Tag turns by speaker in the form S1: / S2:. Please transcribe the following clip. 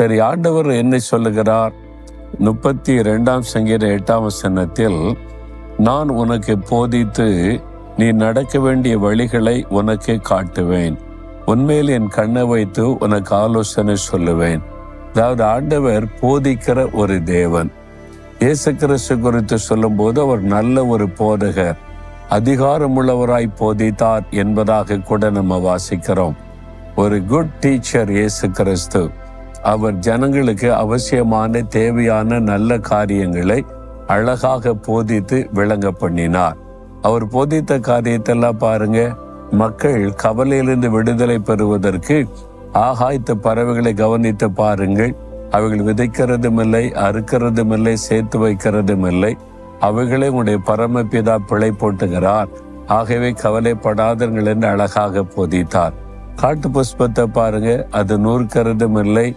S1: சரி ஆண்டவர் என்ன சொல்லுகிறார்? முப்பத்தி இரண்டாம் சங்கீத எட்டாம் வசனத்தில் நான் உனக்கு போதித்து நீ நடக்க வேண்டிய வழிகளை உனக்கு காட்டுவேன். உண்மையில் என் கண்ணை வைத்து உனக்கு ஆலோசனை சொல்லுவேன். அதாவது ஆண்டவர் போதிக்கிற ஒரு தேவன். இயேசு கிறிஸ்து குறித்து சொல்லும்போது அவர் நல்ல ஒரு போதகர். அதிகாரமுள்ளவராய் போதித்தார் என்பதாக கூட நம்ம வாசிக்கிறோம். ஒரு குட் டீச்சர் இயேசு கிறிஸ்து அவர் ஜனங்களுக்கு அவசியமான தேவையான நல்ல காரியங்களை அழகாக போதித்து விளங்க பண்ணினார். அவர் போதித்த காரியத்தெல்லாம் பாருங்க மக்கள் கவலையிலிருந்து விடுதலை பெறுவதற்கு ஆகாய்த்த பறவைகளை கவனித்து பாருங்கள். அவைகள் விதைக்கிறதும் இல்லை அறுக்கிறதும் இல்லை சேர்த்து வைக்கிறதும் இல்லை அவைகளே உங்களுடைய பரமபிதா பிழை போட்டுகிறார். ஆகவே கவலைப்படாதங்கள் என்று அழகாக போதித்தார். காட்டு புஷ்பத்தை பாருங்க அது நூற்கிறதும் இல்லை